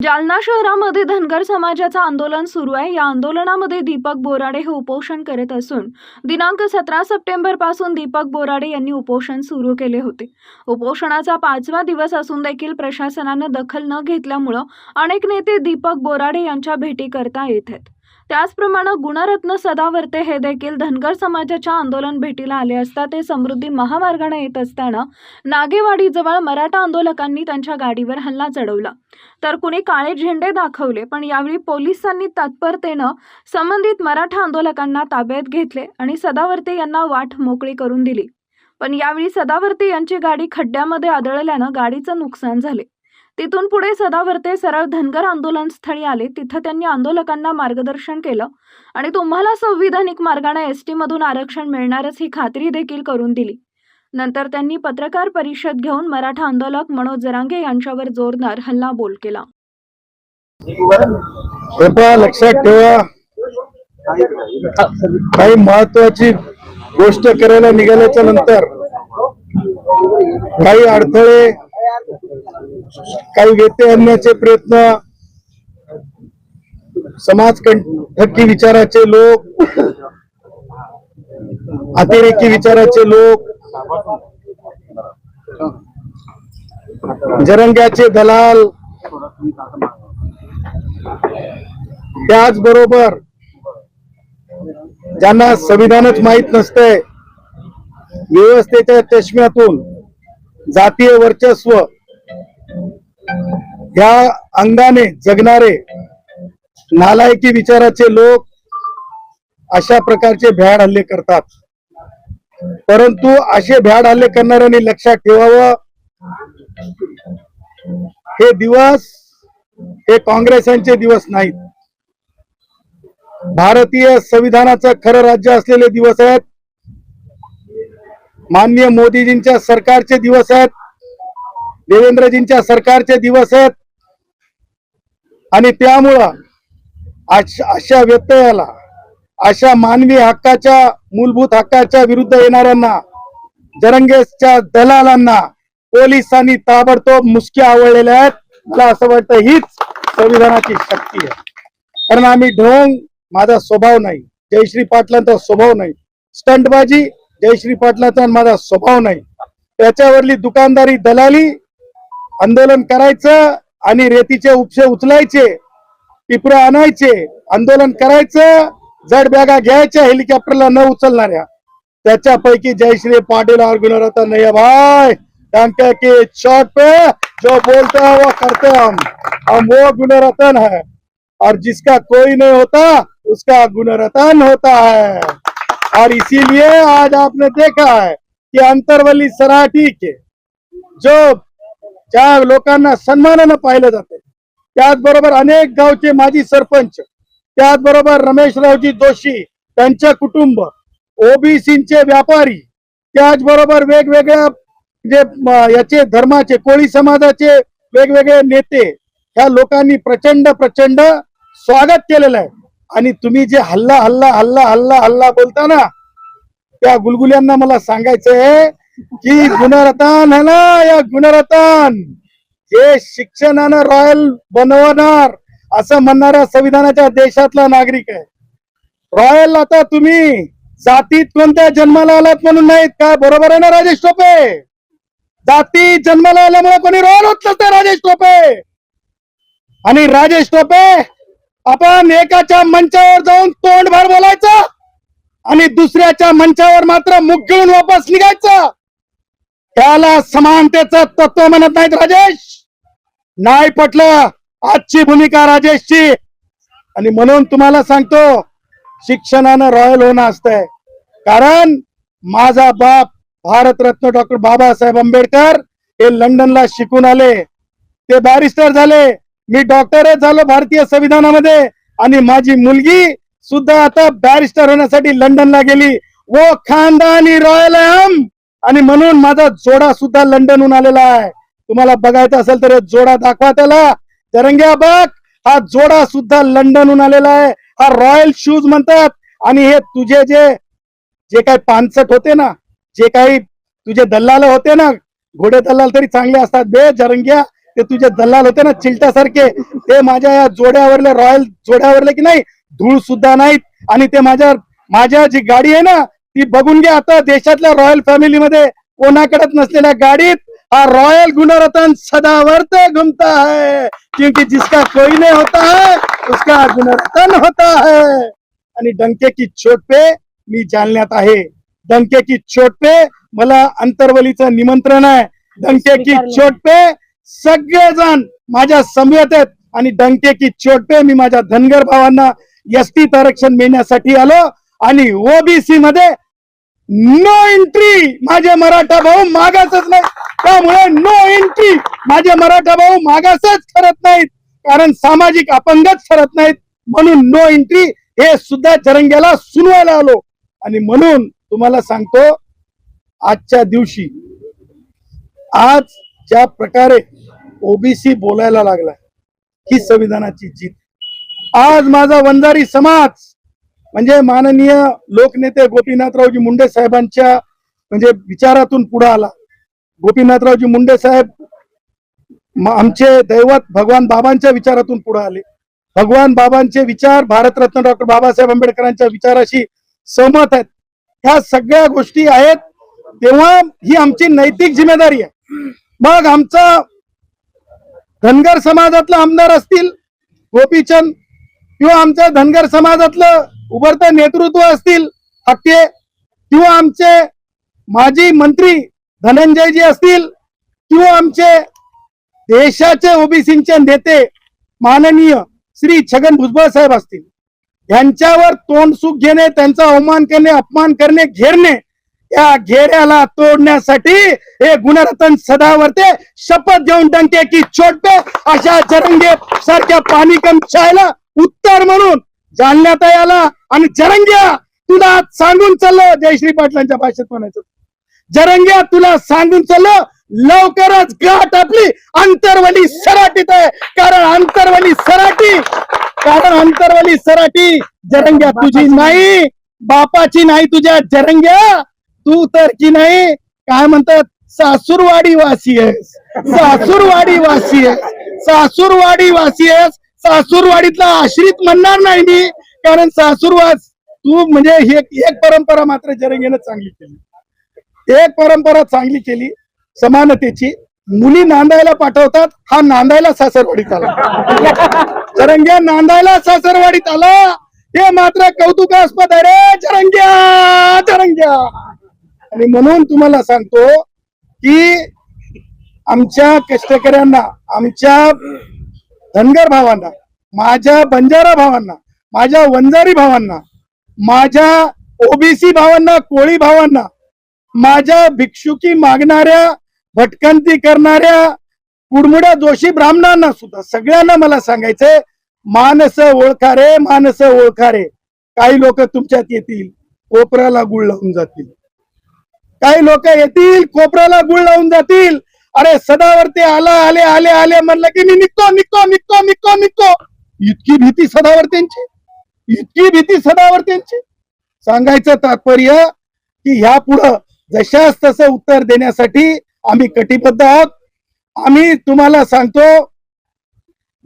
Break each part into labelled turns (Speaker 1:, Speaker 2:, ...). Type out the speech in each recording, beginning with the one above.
Speaker 1: जालना शहरामध्ये धनगर समाजाचं आंदोलन सुरू आहे. या आंदोलनामध्ये दीपक बोराडे हे उपोषण करत असून दिनांक सतरा सप्टेंबरपासून दीपक बोराडे यांनी उपोषण सुरू केले होते. उपोषणाचा पाचवा दिवस असून देखील प्रशासनानं दखल न घेतल्यामुळं अनेक नेते दीपक बोराडे यांच्या भेटी करता येत आहेत. त्याचप्रमाणे गुणरत्न सदावर्ते हे देखील धनगर समाजाच्या आंदोलन भेटीला आले असता ते समृद्धी महामार्गाने येत असताना नागेवाडीजवळ मराठा आंदोलकांनी त्यांच्या गाडीवर हल्ला चढवला. तर कुणी काळे झेंडे दाखवले पण यावेळी पोलिसांनी तत्परतेनं संबंधित मराठा आंदोलकांना ताब्यात घेतले आणि सदावर्ते यांना वाट मोकळी करून दिली. पण यावेळी सदावर्ते यांची गाडी खड्ड्यामध्ये आदळल्यानं गाडीचं नुकसान झाले. तिथून पुढे सदावर्ते सरळ धनगर आंदोलन स्थळी आले. तिथं त्यांनी आंदोलकांना मार्गदर्शन केलं. आणि तुम्हाला संविधानिक मार्गाने एस टीमधून आरक्षण मिळणारच ही खात्री देखील करून दिली. नंतर त्यांनी पत्रकार परिषद घेऊन मराठा आंदोलक मनोज जरांगे यांच्यावर जोरदार हल्लाबोल केला.
Speaker 2: कृपया लक्षात ठेवा. काही महत्वाची गोष्ट करायला निघाल्याच्या नंतर काही अडथळे काही व्यत्यय आणण्याचे प्रयत्न समाज कंठकी विचाराचे लोक अतिरेकी विचाराचे लोक जरंग्याचे दलाल त्याचबरोबर ज्यांना संविधानच माहीत नसतंय व्यवस्थेच्या चष्म्यातून जातीय वर्चस्व या अंगाने जगणारे नालायकी विचाराचे लोक अशा प्रकारचे भ्याड हल्ले करतात. परंतु असे भ्याड हल्ले करणाऱ्यांनी लक्षात ठेवावं. हे दिवस हे काँग्रेसांचे दिवस नाहीत. भारतीय संविधानाचं खरं राज्य असलेले दिवस आहेत. माननीय मोदीजींच्या सरकारचे दिवस आहेत देवेंद्रजींच्या सरकारचे दिवस आहेत. आणि त्यामुळं अशा व्यत्ययाला अशा मानवी हक्काच्या मूलभूत हक्काच्या विरुद्ध येणाऱ्यांना जरंगेसच्या दलालांना पोलिसांनी ताबडतोब मुसक्या आवडलेल्या आहेत. मला असं वाटतं हीच संविधानाची शक्ती आहे. कारण आम्ही ढोंग माझा स्वभाव नाही. जयश्री पाटलांचा स्वभाव नाही. स्टंटबाजी जयश्री पाटलाचा माझा स्वभाव नाही. त्याच्यावरली दुकानदारी दलाली आंदोलन करायचं आणि रेतीचे उपशे उचलायचे पिपरं आणायचे आंदोलन करायचं जड बॅगा घ्यायच्या हेलिकॉप्टरला न उचलणाऱ्या. त्याच्यापैकी जयश्री पाटील और गुणरत्न नहीं भाई डंके की चोट पे जो बोलते हैं वो करते हम. हम वो गुणरत्न है. और जिसका कोई नहीं होता उसका गुणरत्न होता है. और इसीलिए आज आपने देखा है कि अंतरवली सराठी के जो ज्या लोकांना सन्मानानं पाहिलं जाते त्याचबरोबर अनेक गावचे माजी सरपंच त्याचबरोबर रमेशरावजी जोशी त्यांचे कुटुंब ओबीसीचे व्यापारी त्याचबरोबर वेगवेगळ्या जे याचे धर्माचे कोळी समाजाचे वेगवेगळे नेते ह्या लोकांनी प्रचंड प्रचंड स्वागत केलेलं आहे. आणि तुम्ही जे हल्ला हल्ला हल्ला हल्ला हल्ला बोलता ना त्या गुलगुल्यांना मला सांगायचंय की गुणरत्न है ना या गुणरत्न हे शिक्षणानं रॉयल बनवणार असं म्हणणारा संविधानाच्या देशातला नागरिक आहे. रॉयल आता तुम्ही जातीत कोणत्या जन्माला आलात म्हणून नाहीत का? बरोबर आहे ना राजेश टोपे? जाती जन्माला आल्यामुळे कोणी रॉयल होत नसते राजेश टोपे. आणि राजेश टोपे आपण एकाच्या मंचावर जाऊन तोंडभर बोलायचं आणि दुसऱ्याच्या मंचावर मात्र मुख घेऊन वापस निघायचं. त्याला समानतेचं तत्व म्हणत नाहीत राजेश. नाही पटलं आजची भूमिका राजेशची. आणि म्हणून तुम्हाला सांगतो शिक्षणानं रॉयल होणं असतंय. कारण माझा बाप भारतरत्न डॉक्टर बाबासाहेब आंबेडकर हे लंडनला शिकून आले. ते बॅरिस्टर झाले. मी डॉक्टरच झालो भारतीय संविधानामध्ये. आणि माझी मुलगी सुद्धा आता बॅरिस्टर होण्यासाठी लंडनला गेली. वो खानदानी रॉयल हम आणि म्हणून माझा जोडा सुद्धा लंडनहून आलेला आहे. तुम्हाला बघायचं असेल तर जोडा दाखवा त्याला. तरंग्या बघ हा जोडा सुद्धा लंडनहून आलेला आहे. हा रॉयल शूज म्हणतात. आणि हे तुझे जे जे काही पानसट होते ना जे काही तुझे दल्लाल होते ना घोडे दल्लाल तरी चांगले असतात बे जरंग्या. ते तुझे दलाल होते ना चिलटासारखे. ते माझ्या या जोड्यावरले रॉयल जोड्यावरले की नाही धूळ सुद्धा नाहीत. आणि ते माझ्या माझ्या जी गाडी आहे ना ती बघून घ्या आता देशातल्या रॉयल फॅमिलीमध्ये कोणाकडेच नसलेल्या गाडीत हा रॉयल गुणरत्न सदावर्त घूमता है. क्योंकि जिसका कोई नहीं होता है उसका गुणरत्न होता है. आणि डंके की चोट पे मी जालन्यात आहे. डंके की चोट पे मला अंतरवलीचं निमंत्रण आहे. डंके की चोट पे सगळेजण माझ्या समवेत आहेत आणि डंके की छोटे मी माझ्या धनगर भावांना एसटीत आरक्षण मिळण्यासाठी आलो आणि ओबीसी मध्ये नो एंट्री माझे मराठा भाऊ मागासच नाही त्यामुळे नो एंट्री माझे मराठा भाऊ मागासच ठरत नाहीत. कारण सामाजिक अपंगच ठरत नाहीत. म्हणून नो एंट्री हे सुद्धा चरंग्याला सुनवायला आलो. आणि म्हणून तुम्हाला सांगतो आजच्या दिवशी आज ज्या प्रकारे ओबीसी बोलायला लागलाय. ही संविधानाची जीत. आज माझा वंजारी समाज म्हणजे माननीय लोकनेते गोपीनाथरावजी मुंडे साहेबांच्या म्हणजे विचारातून पुढे आला. गोपीनाथरावजी मुंडे साहेब आमचे दैवत भगवान बाबांच्या विचारातून पुढे आले. भगवान बाबांचे विचार भारतरत्न डॉक्टर बाबासाहेब आंबेडकरांच्या विचाराशी सहमत आहेत. ह्या सगळ्या गोष्टी आहेत. तेव्हा ही आमची नैतिक जिम्मेदारी आहे. मग आमचा धनगर समाजातलं आमदार असतील गोपीचंद किंवा आमच्या धनगर समाजातलं उभरतं नेतृत्व असतील हक्के किंवा आमचे माजी मंत्री धनंजयजी असतील किंवा आमचे देशाचे ओबीसीचे नेते माननीय श्री छगन भुजबळ साहेब असतील. यांच्यावर तोंडसुख घेणे त्यांचा अवमान करणे अपमान करणे घेरणे या घेऱ्याला तोडण्यासाठी हे गुणरतन सदावर्ते शपथ घेऊन डंके की चोट अशा जरंगे सारख्या पाणी कमशायला उत्तर म्हणून जाणण्यात आला आणि जरंग्या तुला सांगून चाललं. जयश्री पाटलांच्या भाषेत म्हणायचं. जरंग्या तुला सांगून चाललं. लवकरच गाठ आपली. अंतरवली सराटीत आहे. कारण अंतरवली सराटी कारण अंतरवली सराटी जरंग्या तुझी नाही. बापाची नाही तुझ्या जरंग्या. तू तर की नाही? काय म्हणतात? सासूरवाडी वासी आहेस. सासूरवाडी वासी आहेस. सासूरवाडी वासी आहेस. सासूरवाडीतला आश्रित म्हणणार नाही मी. कारण सासूरवास तू म्हणजे एक परंपरा मात्र जरंगेनं चांगली केली. एक परंपरा चांगली केली. समानतेची. मुली नांदायला पाठवतात. हा नांदायला सासरवाडीत आला. चरंग्या नांदायला सासरवाडीत आला. हे मात्र कौतुकास्पद आहे रे चरंग्या चरंग्या आणि म्हणून तुम्हाला सांगतो की आमच्या कष्टकऱ्यांना आमच्या धनगर भावांना माझ्या बंजारा भावांना माझ्या वंजारी भावांना माझ्या ओबीसी भावांना कोळी भावांना माझ्या भिक्षुकी मागणाऱ्या भटकंती करणाऱ्या कुडमुड्या जोशी ब्राह्मणांना सुद्धा सगळ्यांना मला सांगायचंय मानस ओळखारे मानस ओळखारे काही लोक तुमच्यात येतील कोपऱ्याला गुळ लावून जातील. काही लोक येतील कोपऱ्याला गुळ लावून जातील. अरे सदावरती आला आले आले आले म्हणलं की मी निघतो निघतो निघतो निघतो निघतो. इतकी भीती सदावर्त्यांची इतकी भीती सदावर्त्यांची सांगायचं तात्पर्य की ह्या पुढं जशास तसं उत्तर देण्यासाठी आम्ही कटिबद्ध आहोत. आम्ही तुम्हाला सांगतो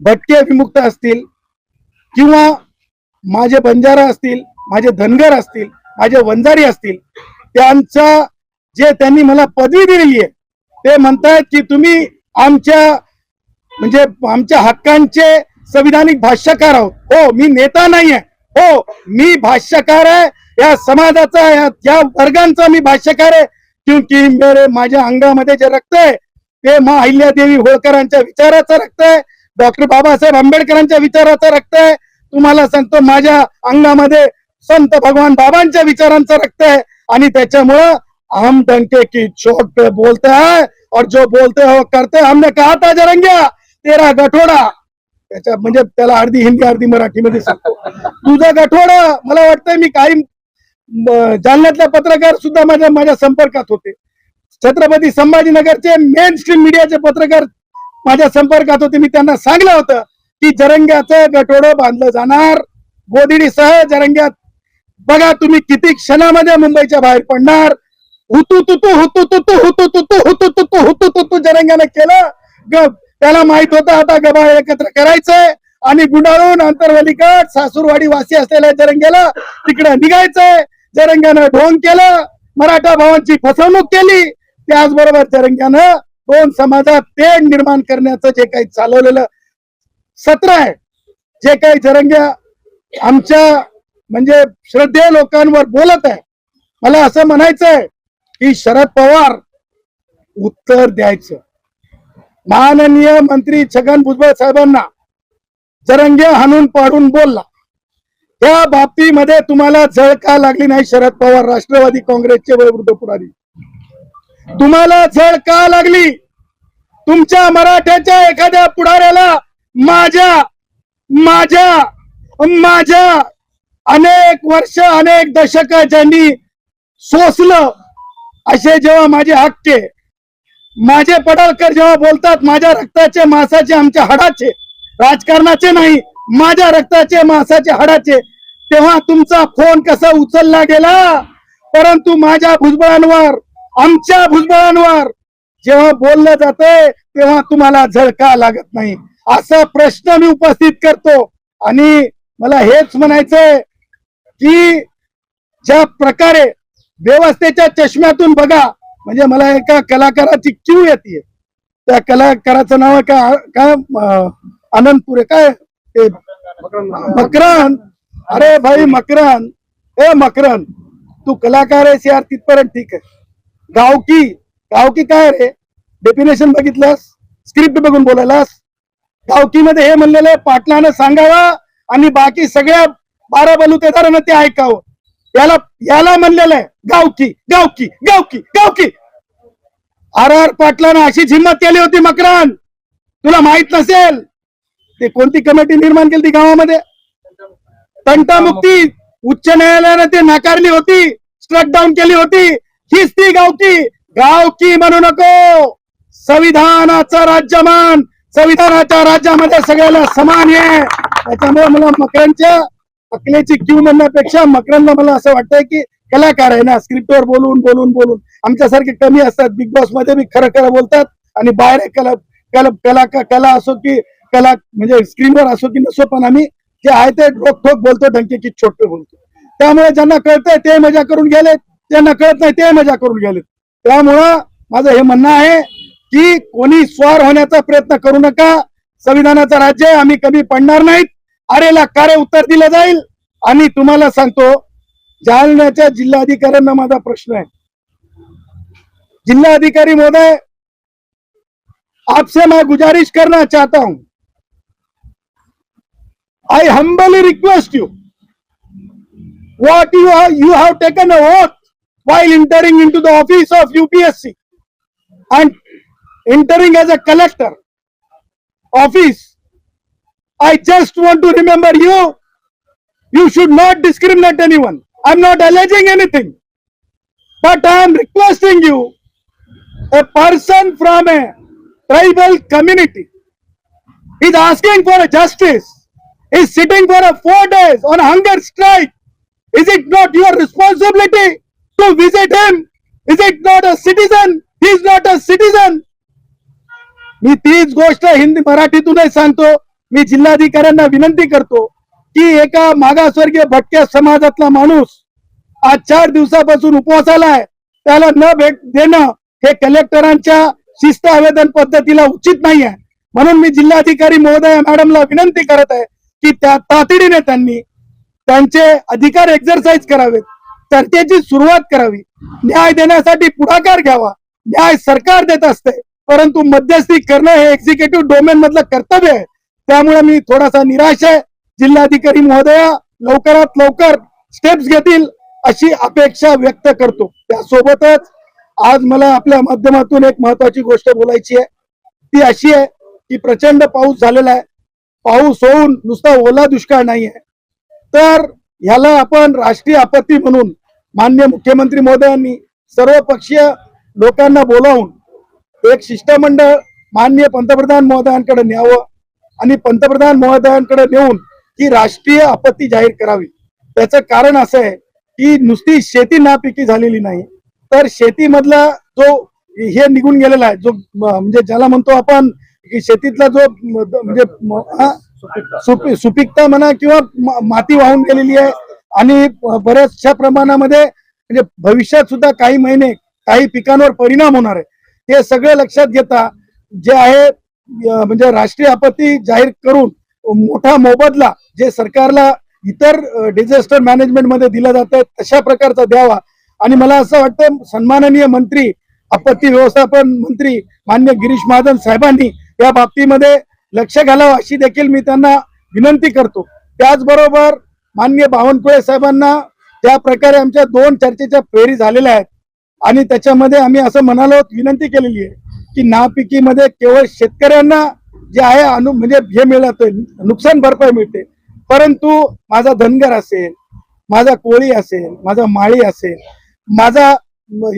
Speaker 2: भटके विमुक्त असतील किंवा माझे बंजारा असतील माझे धनगर असतील माझे वंजारी असतील त्यांचा जे त्यांनी मला पदवी दिलेली आहे ते म्हणतायत की तुम्ही आमच्या म्हणजे आमच्या हक्कांचे संविधानिक भाष्यकार आहोत. हो मी नेता नाही आहे हो मी भाष्यकार आहे. या समाजाचा या या वर्गांचा मी भाष्यकार आहे. क्योंकि मेरे माझ्या अंगामध्ये जे रक्त आहे ते मा अहिल्यादेवी होळकरांच्या विचाराचं रक्त आहे. डॉक्टर बाबासाहेब आंबेडकरांच्या विचाराचं रक्त आहे. तुम्हाला सांगतो माझ्या अंगामध्ये संत भगवान बाबांच्या विचारांचं रक्त आहे. आणि त्याच्यामुळं हम डंके की चोट पे बोलते हैं और जो बोलते हो करते हैं. हमने कहा था जरंग्या तेरा गठोडा। त्याच्या म्हणजे त्याला अर्धी हिंदी अर्धी मराठीमध्ये सांगतो हो। तुझा गठोडा मला वाटतंय मी काही म- जालन्यातले पत्रकार सुद्धा माझ्या माझ्या संपर्कात होते. छत्रपती संभाजीनगरचे मेन स्ट्रीम मीडियाचे पत्रकार माझ्या संपर्कात होते. मी त्यांना सांगलं होतं की जरंग्याचं गठोडं बांधलं जाणार. गोदिडीसह जरंग्यात बघा तुम्ही किती क्षणामध्ये मुंबईच्या बाहेर पडणार. हुतू तुतू हुतू तुतू हुतू तुतू हुतू तुतू हुतू तुतू जरंग्यानं केलं ग- त्याला माहीत होतं आता गबा एकत्र करायचंय आणि गुंडाळून आंतरवलीकड सासूरवाडी वासी असलेल्या जरंग्याला तिकडे निघायचंय जरंग्यानं ढोंग केलं मराठा भावांची फसवणूक केली त्याचबरोबर जरंग्यानं दोन समाजात तेढ निर्माण करण्याचं जे काही चालवलेलं सत्र आहे जे काही जरंग्या आमच्या म्हणजे श्रद्धेय लोकांवर बोलत आहे मला असं म्हणायचंय की शरद पवार उत्तर द्यायचं. माननीय मंत्री छगन भुजबळ साहेबांना जरंगे हाणून पाडून बोलला. त्या बाबतीमध्ये तुम्हाला झळ का लागली नाही शरद पवार राष्ट्रवादी काँग्रेसचे वयोवृद्ध पुढारी? तुम्हाला झळ का लागली? तुमच्या मराठ्याच्या एखाद्या पुढाऱ्याला माझ्या माझ्या माझ्या अनेक वर्ष अनेक दशक ज्यांनी सोसलं असे जेव्हा माझे हक्के माझे पडळकर जेव्हा बोलतात माझ्या रक्ताचे मासाचे आमच्या हाडाचे राजकारणाचे नाही माझ्या रक्ताचे मासाचे हाडाचे तेव्हा तुमचा फोन कसा उचलला गेला? परंतु माझ्या भुजबळांवर आमच्या भुजबळांवर जेव्हा बोललं जाते तेव्हा तुम्हाला झळका लागत नाही. असा प्रश्न मी उपस्थित करतो. आणि मला हेच म्हणायचंय की ज्या प्रकारे व्यवस्थेच्या चष्म्यातून बघा. म्हणजे मला एका कलाकाराची क्यू येते. त्या कलाकाराचं नाव आहे का काय आनंदपुरे काय? ते मकरान अरे भाई मकरान ए मकरान तू कलाकार आहेस यार तिथपर्यंत ठीक आहे. गावकी गावकी काय रे? डेफिनेशन बघितलंस? स्क्रिप्ट बघून बोलायलास? गावकीमध्ये हे म्हणलेलं आहे, पाटलानं सांगावं आणि बाकी सगळ्या बारा बलुतेदारांना ते ऐकावं. याला याला म्हणलेलं आहे गावकी गावकी गावकी गावकी. आर आर पाटलानं अशीच हिंमत केली होती मकरान तुला माहीत नसेल ते कोणती कमिटी निर्माण केली ती गावामध्ये? तंटामुक्ती उच्च न्यायालयानं ते नाकारली होती स्ट्रक डाऊन केली होती. हीच ती गावकी. गावकी म्हणू नको. संविधानाचं राज्यमान संविधानाच्या राज्यामध्ये सगळ्याला समान आहे. त्याच्यामुळे मला मकरांच्या अकलेची क्यू म्हणण्यापेक्षा मकरांना मला असं वाटतंय की कलाकार आहे ना स्क्रिप्टवर बोलून बोलून बोलून. आमच्यासारखे कमी असतात. बिग बॉसमध्ये बी खरं खरं बोलतात आणि बाहेर कला कला कला कला असो की कला म्हणजे स्क्रीनवर असो की नसो पण आम्ही जे आहे ते ठोक बोलतो डंके की छोटे बोलतो. त्यामुळे ज्यांना कळतंय ते मजा करून गेलेत ज्यांना कळत नाही ते मजा करून गेलेत. त्यामुळं माझं हे म्हणणं आहे की कोणी स्वार होण्याचा प्रयत्न करू नका. संविधानाचं राज्य आहे आम्ही कमी पडणार नाहीत. आरेला कार्य उत्तर दिलं जाईल. आणि तुम्हाला सांगतो जालन्याच्या जिल्हा अधिकाऱ्यांना माझा प्रश्न आहे. जिल्हा अधिकारी महोदय आपसे मैं गुजारिश करना चाहता हूं. I humbly request you what you you have taken a vote while entering into the office of UPSC and entering as a collector office I just want to remember you. You should not discriminate anyone. I'm not alleging anything. But I am requesting you, a person from a tribal community is asking for a justice, is sitting for a four days on a hunger strike. Is it not your responsibility to visit him? Is it not a citizen? He is not a citizen. मी तीच गोष्ट हिंदी मराठीतूनच सांगतो मी जिल्हाधिकाऱ्यांना विनंती करतो की एका मागासवर्गीय भटक्या समाजातला माणूस आज चार दिवसापासून उपवासाला आहे त्याला न भेट देणं हे कलेक्टरांच्या शिस्त आवेदन पद्धतीला उचित नाही आहे म्हणून मी जिल्हाधिकारी महोदय मॅडमला विनंती करत आहे की त्या तातडीने त्यांनी त्यांचे अधिकार एक्झरसाइज करावेत. चर्चेची सुरुवात करावी. न्याय देण्यासाठी पुढाकार घ्यावा. न्याय सरकार देत असते. परंतु मध्यस्थी करणं हे एक्झिक्युटिव्ह डोमेन मधलं कर्तव्य आहे. त्यामुळे मी थोडासा निराश आहे. जिल्हाधिकारी महोदया लवकरात लवकर स्टेप्स घेतील अशी अपेक्षा व्यक्त करतो. त्यासोबतच आज मला आपल्या माध्यमातून एक महत्वाची गोष्ट बोलायची आहे. ती अशी आहे की प्रचंड पाऊस झालेला आहे. पाऊस होऊन नुसता ओला दुष्काळ नाही आहे तर ह्याला आपण राष्ट्रीय आपत्ती म्हणून मान्य मुख्यमंत्री महोदयांनी सर्व पक्षीय लोकांना बोलावून एक शिष्टमंडळ मान्य पंतप्रधान महोदयांकडे न्यावं. आणि पंतप्रधान महोदयांकडे नेऊन ही राष्ट्रीय आपत्ती जाहीर करावी त्याचं कारण असं आहे की नुसती शेती नापिकी झालेली नाही तर शेतीमधला जो हे निघून गेलेला आहे जो म्हणजे ज्याला म्हणतो आपण शेतीतला जो म्हणजे हा? सुपी- सुपीकता म्हणा किंवा माती वाहून गेलेली आहे आणि बऱ्याचशा प्रमाणामध्ये म्हणजे भविष्यात सुद्धा काही महिने काही पिकांवर परिणाम होणार आहे हे सगळं लक्षात घेता जे आहे म्हणजे राष्ट्रीय आपत्ती जाहीर करून मोठा मोबदला जे सरकारला इतर डिझास्टर मॅनेजमेंटमध्ये दिला जात आहे तशा प्रकारचा द्यावा. आणि मला असं वाटतं सन्माननीय मंत्री आपत्ती व्यवस्थापन मंत्री मान्य गिरीश महाजन साहेबांनी या बाबतीमध्ये लक्ष घालावं अशी देखील मी त्यांना विनंती करतो. त्याचबरोबर मान्य बावनकुळे साहेबांना त्या प्रकारे आमच्या दोन चर्चेच्या फेरी झालेल्या आहेत. आणि त्याच्यामध्ये आम्ही असं म्हणालो विनंती केलेली आहे. की नापिकीमध्ये केवळ शेतकऱ्यांना जे आहे अनु म्हणजे हे मिळत नुकसान भरपाई मिळते. परंतु माझा धनगर असेल माझा कोळी असेल माझा माळी असेल माझा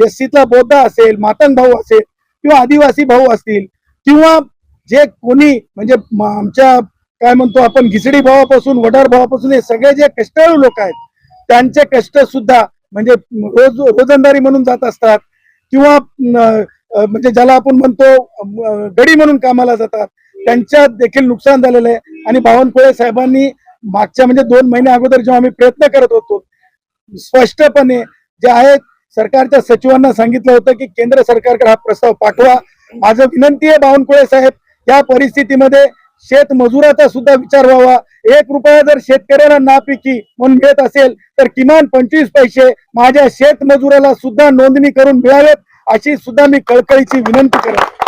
Speaker 2: एससीतला बौद्ध असेल मातंग भाऊ असेल किंवा आदिवासी भाऊ असतील किंवा जे कोणी म्हणजे आमच्या काय म्हणतो आपण घिसडी भावापासून वडार भावापासून हे सगळे जे कष्टाळू लोक आहेत त्यांचे कष्ट सुद्धा म्हणजे रोज रोजंदारी म्हणून जात असतात किंवा म्हणजे ज्याला आपण म्हणतो गडी म्हणून कामाला जातात त्यांच्यात देखील नुकसान झालेलं आहे. आणि बावनकुळे साहेबांनी मागच्या म्हणजे दोन महिन्या अगोदर जेव्हा आम्ही प्रयत्न करत होतो स्पष्टपणे जे आहे सरकारच्या सचिवांना सांगितलं होतं की केंद्र सरकारकडे हा प्रस्ताव पाठवा. माझं विनंती आहे बावनकुळे साहेब या परिस्थितीमध्ये शेत मजुराचा सुद्धा विचार व्हावा. एक रुपया जर शेतकऱ्याला नापिकी म्हणून मिळत असेल तर किमान पंचवीस पैसे माझ्या शेतमजुराला सुद्धा नोंदणी करून मिळावेत. अशी सुद्धा मी कळकळीची विनंती करत.